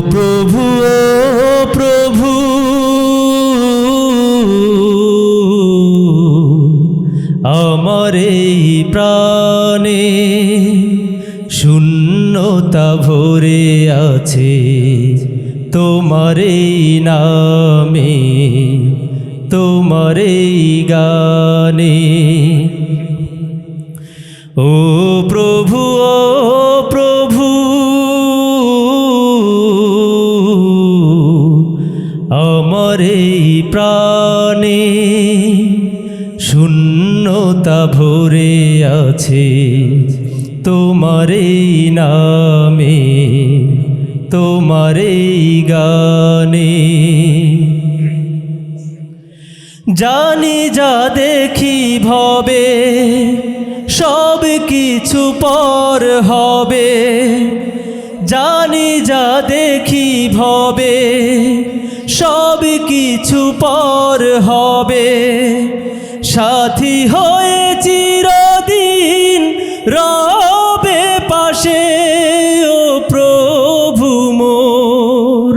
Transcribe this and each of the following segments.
প্রভু, ও প্রভু। আমার এই প্রাণে শূন্যতা ভরে আছে, তোমার এই নামে, তোমার এই গানে। ও শূন্যতা ভরে আছে তোমার নামে তোমার গানে। জানি যা দেখি ভবে, সব কিছু পর হবে। জানি যা দেখি ভবে, সব কিছু পর হবে। সাথী হয়ে চিরদিন রবে পাশে, ও প্রভু মোর।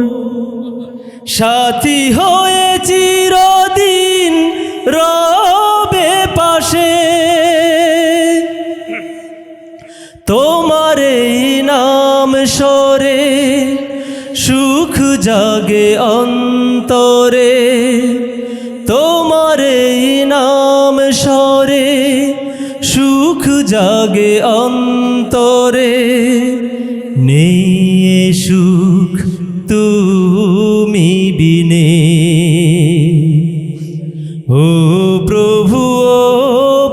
সাথী হয়ে চিরদিন রবে পাশে, তোমার নাম সরে সুখ জাগে অন্তরে। তোমার জাগে অন্তরে, নেই সুখ তুমি বিনে। ও প্রভু ও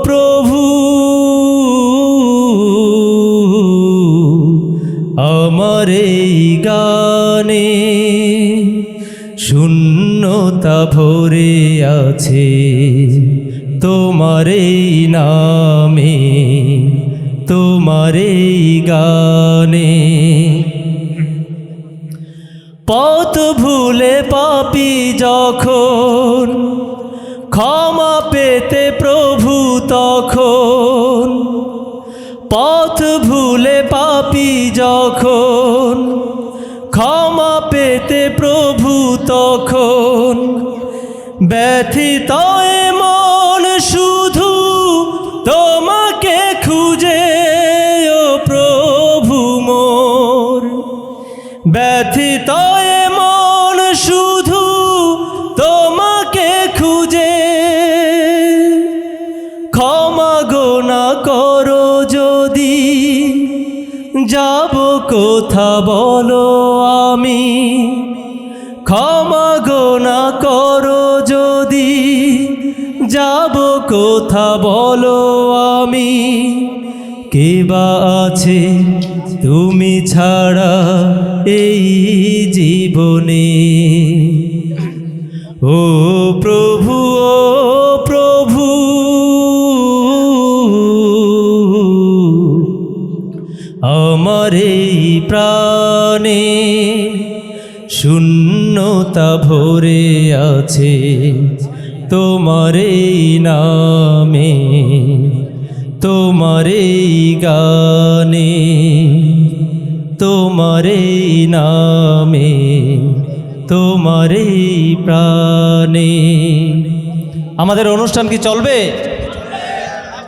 প্রভু, আমার গানে শূন্যতা ভরে আছে। তোমার নামে তোমারে গানে। পথ ভুলে পাপি যখন, ক্ষমা পেতে প্রভু তখন, পথ ভুলে পাপি যখন, ক্ষমা পেতে প্রভু তখন, ব্যথিত ব্যথিত মন শুধু তোমাকে খুঁজে। ক্ষমা গোনা করো যদি, যাব কোথা বলো আমি। ক্ষমা গোনা করো যদি, যাব কোথা বলো আমি। কে বা আছে তুমি ছাড়া এই জীবনে? ও প্রভু ও প্রভু, আমার এই প্রাণে শূন্যতা ভরে আছে তোমার এই নামে। তোমার গানে তোমারে নামে তোমারে প্রাণে। আমাদের অনুষ্ঠান কি চলবে?